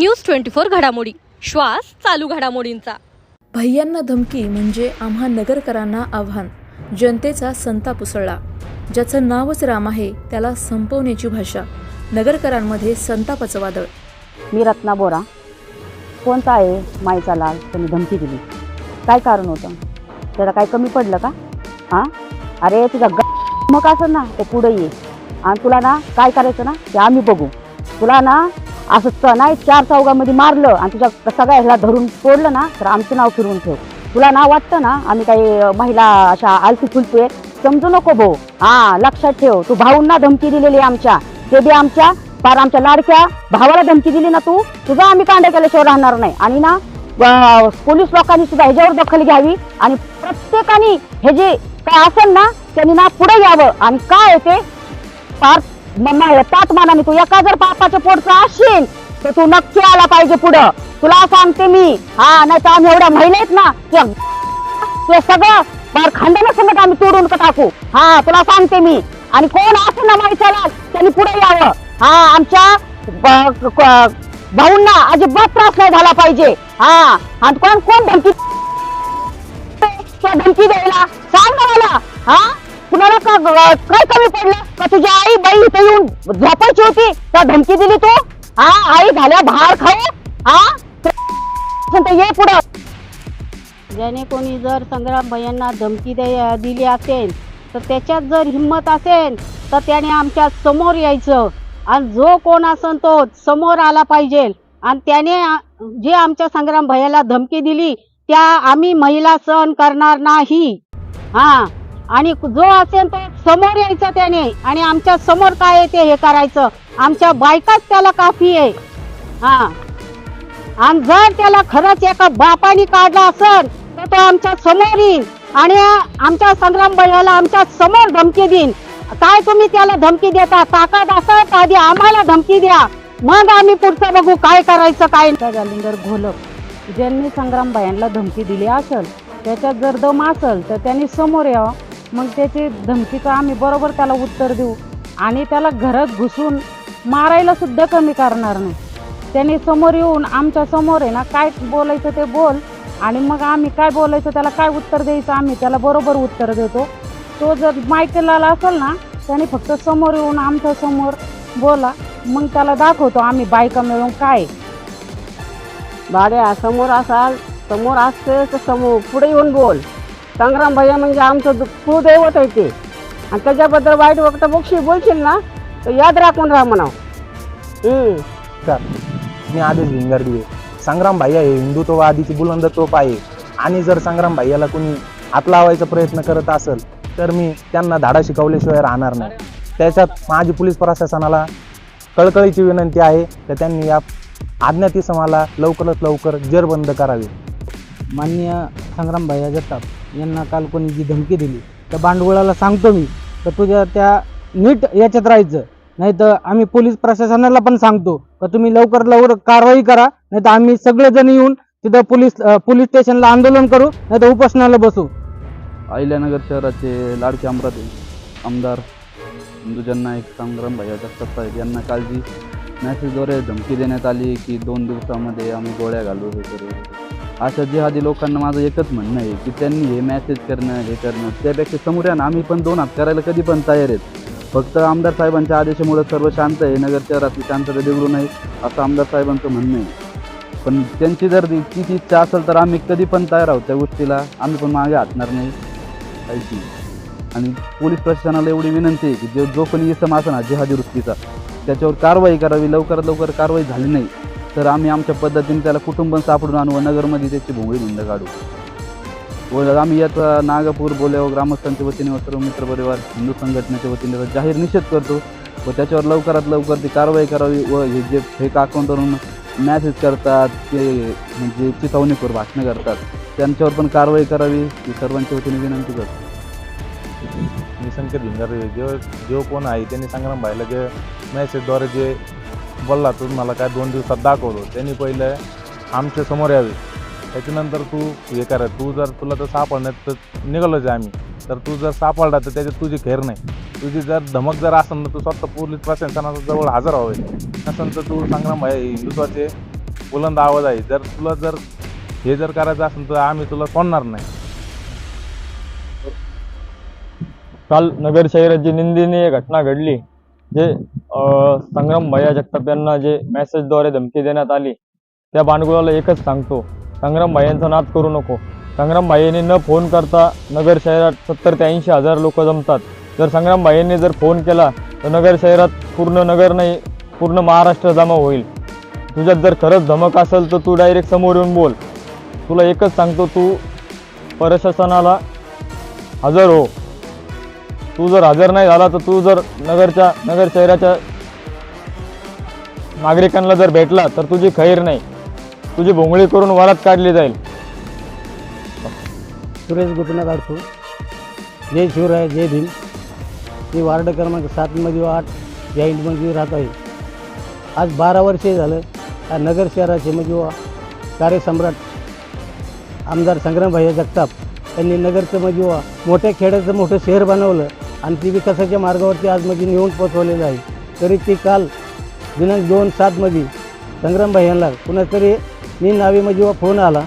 News twenty four घडामोडी. श्वास चालू घडामोडींचा. भैयांना धमकी म्हणजे आम्हा नगरकरांना आव्हान. जनतेचा संताप उसळला. ज्याचं नावच राम आहे त्याला संपवण्याची भाषा. नगरकरांमध्ये संतापाचं वादळ. मी रत्ना बोरा. कोणता आहे माईचा लाल? त्यांनी धमकी दिली. काय कारण होतं? त्याला काय कमी पडलं का? हां? अरे तुझा ग मग असं ना ते पुढे ये. आणि तुला ना काय करायचं ना ते आम्ही बघू. तुला ना असं च- नाही चार चौघामध्ये मारलं आणि तुझ्या सगळ्या ह्याला धरून तोडलं ना तर आमचं नाव फिरवून ठेव. तुला ना वाटतं ना आम्ही काही महिला अशा आलती फुलतोय समजू नको भाऊ. हा लक्षात ठेव. तू भाऊंना धमकी दिलेली आहे आमच्या. ते बी आमच्या पार आमच्या लाडक्या भावाला धमकी दिली ना तू तुझा आम्ही कांड्या केल्याशिवाय राहणार नाही. आणि ना पोलीस लोकांनी सुद्धा ह्याच्यावर दखल घ्यावी आणि प्रत्येकाने हे जे काय असेल ना त्यांनी ना पुढे यावं. आणि काय ते पार मम्मा येतात मला मी तू. एका जर बापाच्या पोटचा असशील तर तू नक्की आला पाहिजे पुढं. तुला सांगते मी. हा नाही तर आम्ही एवढ्या महिला आहेत ना ते सगळं फार खांद्याला संगत आम्ही तोडून का टाकू? हा तुला सांगते मी. आणि कोण असं ना माहिती त्यांनी पुढे यावं. हा आमच्या भाऊंना अजिबात त्रास नाही झाला पाहिजे. हा आणि कोण कोण धमकी धमकी द्यायला? सांग ना मला. हा? कुणाला का काय कमी पडलं? का तुझी आई बाई इथे येऊन झोपायची होती? त्या धमकी दिली तू? हा आई झाल्या भार खाऊ हा? ये पुढं. ज्याने कोणी जर संग्राम भैयांना धमकी दिली असेल तर त्याच्यात जर हिंमत असेल तर त्याने आमच्यासमोर यायचं. आणि जो कोण असेल तो समोर आला पाहिजे. आणि त्याने जे आमच्या संग्राम भैयाला धमकी दिली त्या आम्ही महिला सहन करणार नाही. हा. आणि जो असेल तो समोर यायचा त्याने. आणि आमच्यासमोर काय आहे ते हे करायचं. आमच्या बायकाच त्याला काफी आहे. हा. आणि जर त्याला खरंच एका बापाने काढला असेल तर तो आमच्यासमोर येईल. आणि आमच्या संग्राम बैलाला आमच्यासमोर धमकी देईन. काय तुम्ही त्याला धमकी देता? ताकद असाल तर आधी आम्हाला धमकी द्या. मग आम्ही पुढचं बघू काय करायचं काय त्या जालिंदर घोलप. ज्यांनी संग्राम भायांना धमकी दिली असेल त्याच्यात जर दम असेल तर त्यांनी समोर यावं. मग त्याची धमकीचं आम्ही बरोबर त्याला उत्तर देऊ. आणि त्याला घरात घुसून मारायला सुद्धा कमी करणार नाही. त्यांनी समोर येऊन आमच्यासमोर आहे ना काय बोलायचं ते बोल. आणि मग आम्ही काय बोलायचं त्याला काय उत्तर द्यायचं आम्ही त्याला बरोबर उत्तर देतो. तो जर मायकेला असेल ना त्याने फक्त समोर येऊन आमच्यासमोर बोला. मग त्याला दाखवतो आम्ही बायका मिळून काय आहे. भाड्या समोर असाल समोर असते तर समोर पुढे येऊन बोल. संग्राम भैया म्हणजे आमचं दु- कुळदैवत आहे ते. आणि त्याच्याबद्दल वाईट वक्त बक्षी बोलशील ना तर याद राखून राहा म्हणाव. हम्म. नमस्कार मी आदेश आहे. संग्राम भाईया हे हिंदुत्ववादीची बुलंद तोप आहे. आणि जर संग्राम भाईयाला कोणी हात लावायचा प्रयत्न करत असेल तर मी त्यांना धाडा शिकवल्याशिवाय राहणार नाही. त्याच्यात माझी पोलीस प्रशासनाला कळकळीची विनंती आहे तर त्यांनी या अज्ञाती समाला लवकरात लवकर जेरबंद करावे. मान्य संग्राम भैया जगताप यांना काल कोणी जी धमकी दिली. त्या भांडवळाला सांगतो मी तर तुझ्या त्या नीट याच्यात राहायचं. नाही तर आम्ही पोलीस प्रशासनाला पण सांगतो का तुम्ही लवकर लवकर कारवाई करा नाही तर आम्ही सगळेजण येऊन तिथं पोलीस पोलीस स्टेशनला आंदोलन करू नाही तर उपोषणाला बसू. अहिल्यानगर शहराचे लाडके अमरावती आमदार हिंदुजन नाईक संग्राम भैया जगताप साहेब यांना काळजी मॅसेजद्वारे धमकी देण्यात आली की दोन दिवसामध्ये आम्ही गोळ्या घालू हे करू. अशा जिहादी लोकांना माझं एकच म्हणणं आहे की त्यांनी हे मॅसेज करणं हे करणं त्यापेक्षा समोर या ना. आम्ही पण दोन हात करायला कधी पण तयार आहेत. फक्त आमदार साहेबांच्या आदेशामुळे सर्व शांत आहे. नगर शहरातली शांतता बिघडू नये असं आमदार साहेबांचं म्हणणं आहे. पण त्यांची जर तीच इच्छा असेल तर आम्ही कधी पण तयार आहोत त्या गोष्टीला. आम्ही पण मागे हटणार नाही. ऐकी आणि पोलीस प्रशासनाला एवढी विनंती आहे की जो जो कोणी इसम असा ना जिहादी वृत्तीचा त्याच्यावर कारवाई करावी. लवकरात लवकर कारवाई झाली नाही. तर आम्ही आमच्या पद्धतीने त्याला कुटुंब सापडून आणू व नगरमध्ये त्याची भोंगळी भिंड काढू. व आम्ही याचा नागपूर बोलेव ग्रामस्थांच्या वतीने व सर्व मित्र परिवार हिंदू संघटनेच्या वतीने जाहीर निषेध करतो व त्याच्यावर लवकरात लवकर ती कारवाई करावी व हे जे फेक अकाउंटवरून मॅसेज करतात ते म्हणजे चिथावणीखोर भाषणं करतात त्यांच्यावर पण कारवाई करावी ही सर्वांच्या वतीने विनंती करतो. मी संकेत भिंगारे जो जो कोण आहे त्यांनी संग्राम भाईला जे मॅसेजद्वारे जे बोलला तू मला काय दोन दिवसात दाखवतो त्यांनी पहिलं आमच्यासमोर यावे. त्याच्यानंतर तू हे करा तू जर तुला तर सापडण्यात तर निघालोच आहे आम्ही. तर तू जर सापडला तर त्याच्यात तुझी खेर नाही. तुझी जर धमक जर असेल ना तू स्वतः पोलीस प्रशासनाच्या जवळ हजर व्हावे. नसेल तर तू संग्राम भाई हिंदुत्वाचे बुलंद आवाज आहे. जर तुला जर हे जर करायचं असेल तर आम्ही तुला सोडणार नाही. काल नगर शहरात जी निंदनीय घटना घडली. जे संग्राम भैया जगताप यांना जे मेसेजद्वारे धमकी देण्यात आली त्या बाणगुळाला एकच सांगतो संग्राम भाईंचा नाद करू नको. संग्राम भाईंनी न फोन करता नगर शहरात सत्तर ते ऐंशी हजार लोक जमतात. जर संग्राम भाईंनी जर फोन केला तर नगर शहरात पूर्ण नगर नाही पूर्ण महाराष्ट्र जमा होईल. तुझ्यात जर खरंच धमक असेल तर तू डायरेक्ट समोर येऊन बोल. तुला एकच सांगतो तू प्रशासनाला हजर हो. तू जर हजर नाही झाला तर तू जर नगरच्या नगर शहराच्या नागरिकांना जर भेटला तर तुझी खैर नाही. तुझी भोंगळी करून वरात काढली जाईल. सुरेश गोपीनाथ आडसू जय शिवराय जय भीम. मी वार्ड क्रमांक सातमध्ये आठ या इंडमध्ये राहत आहे. आज बारा वर्षे झालं या नगर शहराचे म्हणजे कार्यसम्राट आमदार संग्रामभाई जगताप यांनी नगरचं म्हणजे मोठ्या खेड्याचं मोठं शहर बनवलं. आणि ती विकासाच्या मार्गावरती आज नेऊन पोचवलेलं आहे. तरी ती काल दिनांक दोन सातमध्ये संग्रामभाई यांना कुणातरी मी नावेमध्ये व फोन आला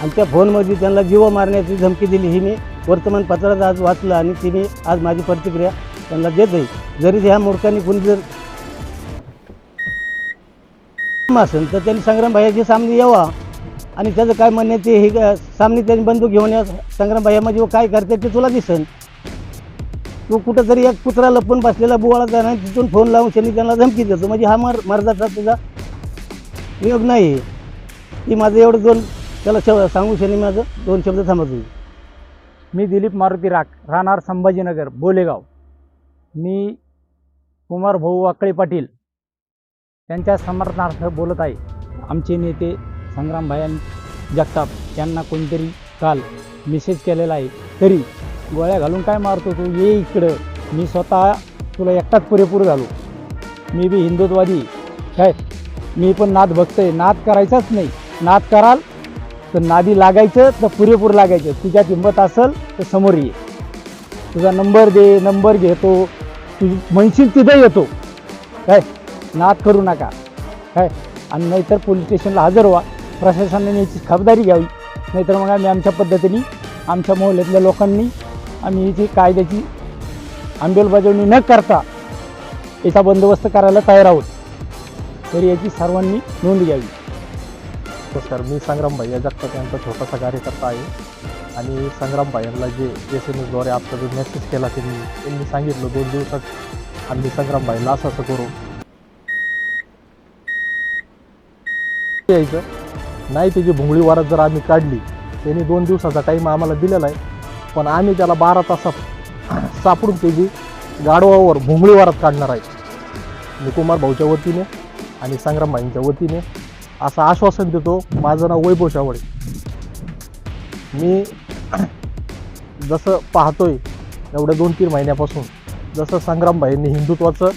आणि त्या फोनमध्ये त्यांना जीव मारण्याची धमकी दिली. ही मी वर्तमानपत्रात आज वाचलं आणि ती मी आज माझी प्रतिक्रिया त्यांना देत आहे. जरी ह्या मूर्खांनी कुणी जर असेल तर त्यांनी संग्रामभाईची सामने यावा. आणि त्याचं काय म्हणणे ते हे सामने त्यांनी बंदूक घेऊन या संग्राम भाईयामध्ये काय करते ते तुला दिसेल कुठं कुठंतरी एक कुत्रा लपून बसलेला बुवाळा जाणार तिथून फोन लावून शनी त्यांना धमकी देतो. म्हणजे हा मर मर्दाचा तुझा नियोग नाही. ती माझं एवढं दोन त्याला शव सांगू शनी माझं? दोन शब्द थांबवतो मी दिलीप मारुती राख राहणार संभाजीनगर बोलेगाव. मी कुमार भाऊ वाकळे पाटील. त्यांच्या समर्थनार्थ बोलत आहे. आमचे नेते संग्रामभाई जगताप यांना कोणतरी काल मेसेज केलेला आहे. तरी गोळ्या घालून काय मारतो तू? ये इकडं. मी स्वतः तुला एकटाच पुरेपूर घालू. मी बी हिंदुत्ववादी. काय? मी पण नाद बघतोय. नाद करायचाच नाही. नाद कराल तर नादी लागायचं तर पुरेपूर लागायचं. तुझ्यात हिंमत असेल तर समोर ये. तुझा नंबर दे नंबर घेतो. तुझी म्हणशील तिथं येतो. काय? नाद करू नका. काय? आणि नाहीतर पोलीस स्टेशनला हजर व्हा. प्रशासनाने याची खबरदारी घ्यावी. नाहीतर मग आम्ही आमच्या पद्धतीने आमच्या मोहल्ल्यातल्या लोकांनी आम्ही याची कायद्याची अंमलबजावणी न करता याचा बंदोबस्त करायला तयार आहोत. तरी याची सर्वांनी नोंद घ्यावी. नमस्कार मी संग्राम भैया जगताप यांचा छोटासा कार्यकर्ता आहे. आणि संग्राम भाईंना जे एस एम एसद्वारे आपला जो मेसेज केला त्यांनी त्यांनी सांगितलं दोन दिवसात आम्ही संग्राम भाईला असं असं करू. यायचं. नाही त्याची भुंगळी वारात जर आम्ही काढली त्यांनी दोन दिवसाचा टाईम आम्हाला दिलेला आहे. पण आम्ही त्याला बारा तासात सापडून त्याची गाडवावर भुंगळीवारात काढणार आहे. मी कुमार भाऊच्या वतीने आणि संग्राम भाईंच्या वतीने असं आश्वासन देतो. माझं नाव वैभव शावळे. मी जसं पाहतोय एवढ्या दोन तीन महिन्यापासून जसं संग्रामभाईंनी हिंदुत्वाचं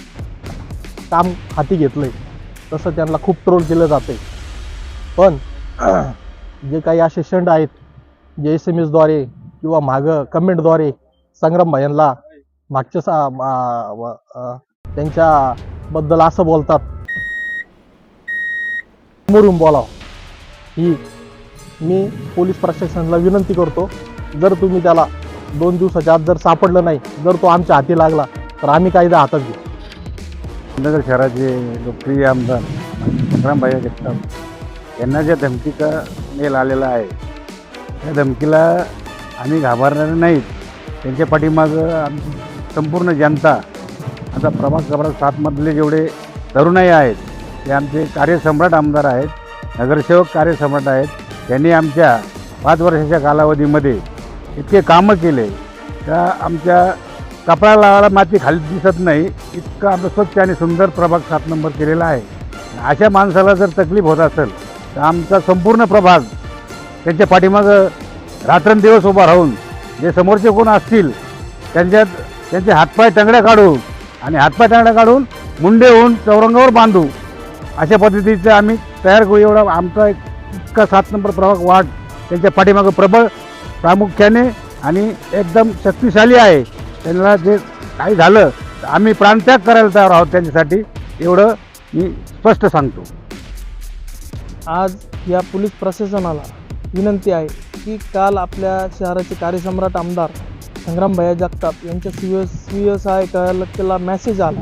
काम हाती घेतलं आहे तसं त्यांना खूप ट्रोल केलं जातंय. पण जे काही असे शंड आहेत जे एस एम एसद्वारे किंवा मागं कमेंटद्वारे संग्रामभाईंना मागच्या सा मा- व- त्यांच्याबद्दल असं बोलतात. समोरून बोलाव. ही मी पोलीस प्रशासनाला विनंती करतो जर तुम्ही त्याला दोन दिवसाच्या आत जर सापडलं नाही जर तो आमच्या हाती लागला तर आम्ही कायदा हातात घेऊ. नगर शहराचे लोकप्रिय आमदार संग्रामभाई जगताप यांना ज्या धमकीचा मेल आलेला आहे त्या धमकीला आम्ही घाबरणारे नाहीत. त्यांच्या पाठीमागं आमची संपूर्ण जनता आता प्रभाग क्रमांक सातमधले जेवढे तरुणाई आहेत ते आमचे कार्यसम्राट आमदार आहेत नगरसेवक कार्यसम्राट आहेत त्यांनी आमच्या पाच वर्षाच्या कालावधीमध्ये इतके कामं केले त्या आमच्या कपडा लावायला माती खाली दिसत नाही इतकं आमचं स्वच्छ आणि सुंदर प्रभाग सात नंबर केलेला आहे. अशा माणसाला जर तकलीफ होत असेल तर आमचा संपूर्ण प्रभाग त्यांच्या पाठीमागं रात्रंदिवस उभा राहून जे समोरचे कोण असतील त्यांच्यात त्यांचे हातपाय टंगड्या काढून आणि हातपाय टंगड्या काढून मुंडे होऊन चौरंगावर बांधू. अशा पद्धतीचं आम्ही तयार करू. एवढा आमचा एक इतका सात नंबर प्रभाग वाट त्यांच्या पाठीमागं प्रबळ प्रामुख्याने आणि एकदम शक्तिशाली आहे. त्यांना जे काही झालं तर आम्ही प्राणत्याग करायला तयार आहोत त्यांच्यासाठी. एवढं मी स्पष्ट सांगतो. आज या पोलीस प्रशासनाला विनंती आहे. की काल आपल्या शहराचे कार्यसम्राट आमदार संग्रामभैया जगताप यांच्या सी सी एस आय केला मॅसेज आला.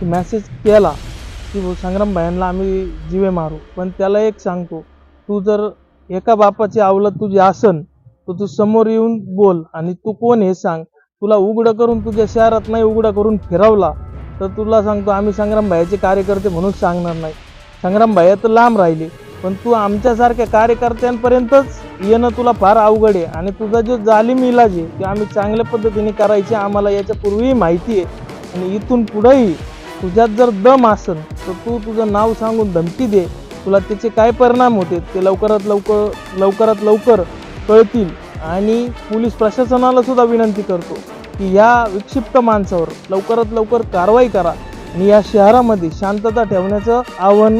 की मॅसेज केला की भाऊ संग्रामभायांना आम्ही जीवे मारू. पण त्याला एक सांगतो तू जर एका बापाची आवलत तुझी असन तर तू समोर येऊन बोल आणि तू कोण हे सांग. तुला उघडं करून तुझ्या शहरात नाही उघडं करून फिरवला तर तुला सांगतो आम्ही संग्रामभाईचे कार्यकर्ते म्हणून सांगणार नाही. संग्रामभाई तर लांब राहिले. पण तू आमच्यासारख्या कार्यकर्त्यांपर्यंतच येणं तुला फार अवघड आहे. आणि तुझा जो जालिम इलाज आहे ते आम्ही चांगल्या पद्धतीने करायचे आम्हाला याच्या पूर्वीही माहिती आहे. आणि इथून पुढंही तुझ्यात जर दम असेल तर तू तुझं नाव सांगून धमकी दे. तुला त्याचे काय परिणाम होते ते लवकरात लवकर लवकरात लवकर कळतील. आणि पोलीस प्रशासनाला सुद्धा विनंती करतो की ह्या विक्षिप्त माणसावर लवकरात लवकर कारवाई करा. आणि या शहरामध्ये शांतता ठेवण्याचं आव्हान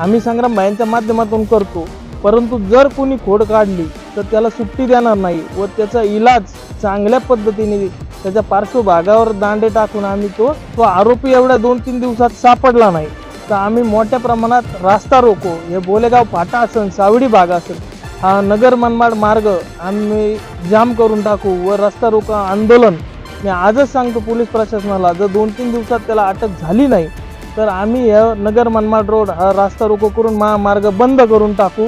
आम्ही संग्रामभाईंच्या माध्यमातून करतो. परंतु जर कोणी खोड काढली तर त्याला सुट्टी देणार नाही व त्याचा इलाज चांगल्या पद्धतीने त्याच्या पार्श्वभागावर दांडे टाकून आम्ही तो तो आरोपी एवढ्या दोन तीन दिवसात सापडला नाही. तर आम्ही मोठ्या प्रमाणात रास्ता रोको. हे बोलेगाव फाटा असेल सावडी भाग असेल हा नगर मनमाड मार्ग आम्ही जाम करून टाकू व रस्ता रोको आंदोलन. मी आजच सांगतो पोलीस प्रशासनाला जर दोन तीन दिवसात त्याला अटक झाली नाही तर आम्ही या नगर मनमाड रोड हा रास्ता रोको करून महामार्ग बंद करून टाकू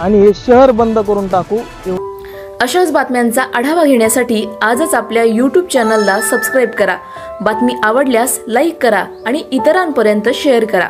आणि हे शहर बंद करून टाकू. अशाच बातम्यांचा आढावा घेण्यासाठी आजच आपल्या यूट्यूब चॅनलला सबस्क्राईब करा. बातमी आवडल्यास लाईक करा आणि इतरांपर्यंत शेअर करा.